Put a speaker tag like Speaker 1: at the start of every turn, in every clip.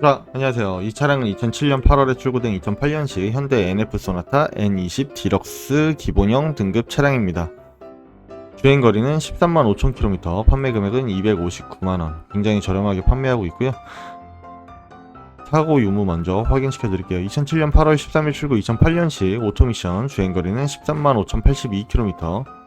Speaker 1: 자, 안녕하세요. 이 차량은 2007년 8월에 출고된 2008년식 현대 NF 소나타 N20 디럭스 기본형 등급 차량입니다. 주행 거리는 13만 5천 km, 판매 금액은 259만 원. 굉장히 저렴하게 판매하고 있고요. 사고 유무 먼저 확인시켜 드릴게요. 2007년 8월 13일 출고 2008년식 오토미션 주행 거리는 13만 5,082km.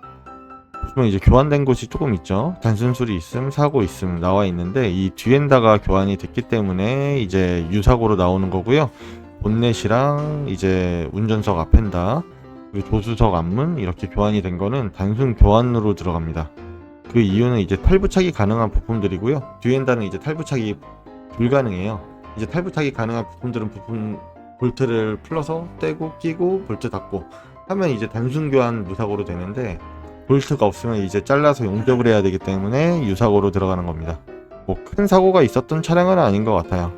Speaker 1: 보시면 이제 교환된 곳이 조금 있죠. 단순 수리 있음, 사고 있음 나와 있는데 이 뒤엔다가 교환이 됐기 때문에 이제 유사고로 나오는 거고요. 본넷이랑 이제 운전석 앞엔다 그리고 조수석 앞문 이렇게 교환이 된 거는 단순 교환으로 들어갑니다. 그 이유는 이제 탈부착이 가능한 부품들이고요. 뒤엔다는 이제 탈부착이 불가능해요. 이제 탈부착이 가능한 부품들은 부품 볼트를 풀러서 떼고 끼고 볼트 닫고 하면 이제 단순 교환 무사고로 되는데 볼트가 없으면 이제 잘라서 용접을 해야 되기 때문에 유사고로 들어가는 겁니다. 뭐 큰 사고가 있었던 차량은 아닌 것 같아요.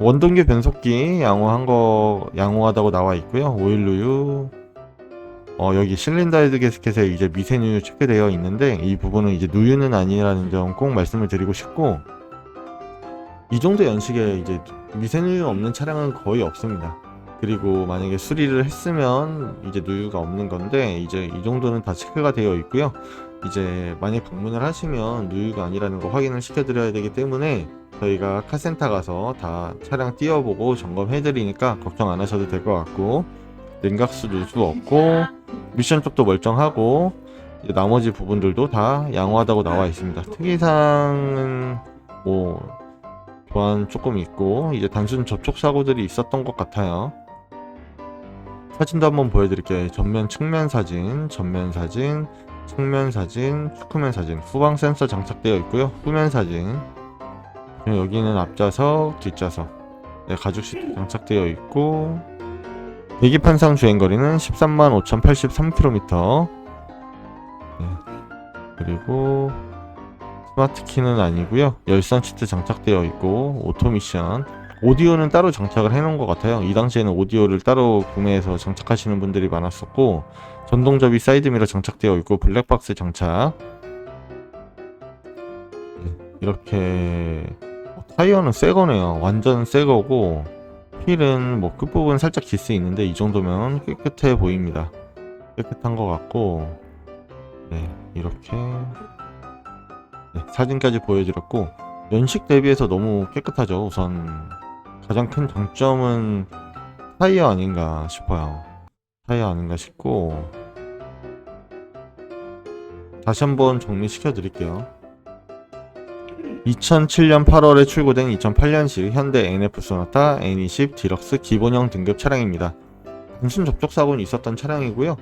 Speaker 1: 원동기 변속기 양호한 거 양호하다고 나와 있고요. 오일 누유 어 여기 실린더 헤드 게스켓에 이제 미세누유 체크되어 있는데 이 부분은 이제 누유는 아니라는 점 꼭 말씀을 드리고 싶고 이 정도 연식에 이제 미세누유 없는 차량은 거의 없습니다. 그리고 만약에 수리를 했으면 이제 누유가 없는 건데 이제 이 정도는 다 체크가 되어 있고요. 이제 만약 방문을 하시면 누유가 아니라는 거 확인을 시켜 드려야 되기 때문에 저희가 카센터 가서 다 차량 띄워보고 점검해 드리니까 걱정 안 하셔도 될 것 같고 냉각수 누수 없고 미션 쪽도 멀쩡하고 나머지 부분들도 다 양호하다고 나와 있습니다. 특이사항은 뭐 교환 조금 있고 이제 단순 접촉 사고들이 있었던 것 같아요. 사진도 한번 보여드릴게요. 전면 측면 사진, 전면 사진, 측면 사진, 측후면 사진, 후방 센서 장착되어 있고요. 후면 사진. 여기는 앞좌석, 뒷좌석. 네, 가죽 시트 장착되어 있고 계기판상 주행거리는 13만 5,083km. 네. 그리고 스마트 키는 아니고요. 열선 시트 장착되어 있고 오토미션. 오디오는 따로 장착을 해놓은 것 같아요. 이 당시에는 오디오를 따로 구매해서 장착하시는 분들이 많았었고 전동접이 사이드미러 장착되어 있고 블랙박스 장착. 네, 이렇게 타이어는 새 거네요. 완전 새 거고 휠은 뭐 끝부분 살짝 기스 있는데 이 정도면 깨끗해 보입니다. 깨끗한 것 같고 네 이렇게 네, 사진까지 보여드렸고 연식 대비해서 너무 깨끗하죠. 우선 가장 큰 장점은 타이어 아닌가 싶어요. 타이어 아닌가 싶고 다시 한번 정리시켜 드릴게요. 2007년 8월에 출고된 2008년식 현대 NF 소나타 N20 디럭스 기본형 등급 차량입니다. 단순 접촉 사고는 있었던 차량이고요.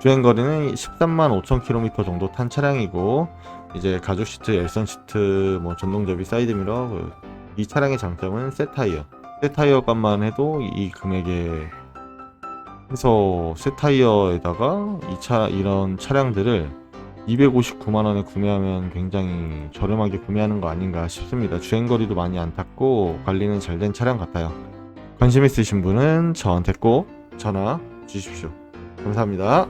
Speaker 1: 주행 거리는 13만 5천 km 정도 탄 차량이고 이제 가죽 시트, 열선 시트, 뭐 전동 접이 사이드 미러 그, 이 차량의 장점은 새 타이어. 새 타이어 값만 해도 이 금액에 해서 새 타이어에다가 이 차 이런 차량들을 259만 원에 구매하면 굉장히 저렴하게 구매하는 거 아닌가 싶습니다. 주행 거리도 많이 안 탔고 관리는 잘 된 차량 같아요. 관심 있으신 분은 저한테 꼭 전화 주십시오. 감사합니다.